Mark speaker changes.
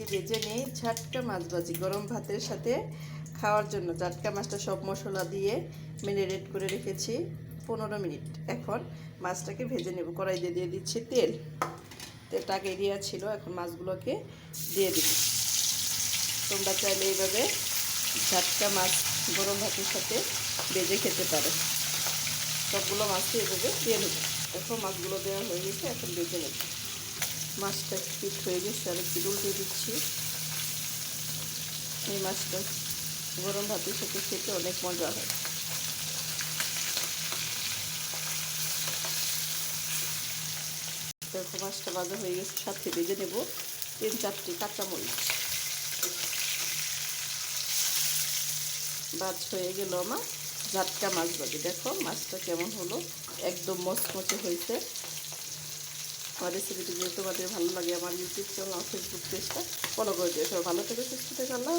Speaker 1: আজকে ভেজে নেই, ঝাটকা মাছ ভাজি, গরম ভাতের সাথে খাওয়ার জন্য। ঝাটকা মাছটা সব মশলা দিয়ে ম্যারিনেট করে রেখেছি, পনেরো মিনিট। এখন মাছটাকে ভেজে নেব। কড়াই দিয়ে দিচ্ছি তেল। তেলটা আগে দেওয়া ছিল, এখন মাছগুলোকে দিয়ে দিব। তোমরা চাইলে এইভাবে ঝাটকা মাছ গরম ভাতের সাথে ভেজে খেতে পারো। সবগুলো মাছকে এভাবে দিয়ে নেব এখন মাছগুলো দেওয়া হয়ে গেছে, এখন ভেজে নেব। মাছটা ফিট হয়ে গেছে আর একটু উল্টে দিচ্ছি। এই মাছটা গরম ভাতের সাথে খেতে অনেক মজা হয়। দেখো, মাছটা ভাজা হয়ে গেছে, সাথে ভেজে নেব তিন চারটি কাঁচামরিচ। ভাজ হয়ে গেল আমার ঝাটকা মাছ ভাজি। দেখো, মাছটা কেমন হলো? একদম মচমচে হয়েছে। আমার রেসিপিটি যদি তোমাদের ভালো লাগে আমার ইউটিউব চ্যানেল ফেসবুক পেজটা ফলো করে দিও সবাই ভালো থেকে, সুস্থ থেকে, আল্লাহ।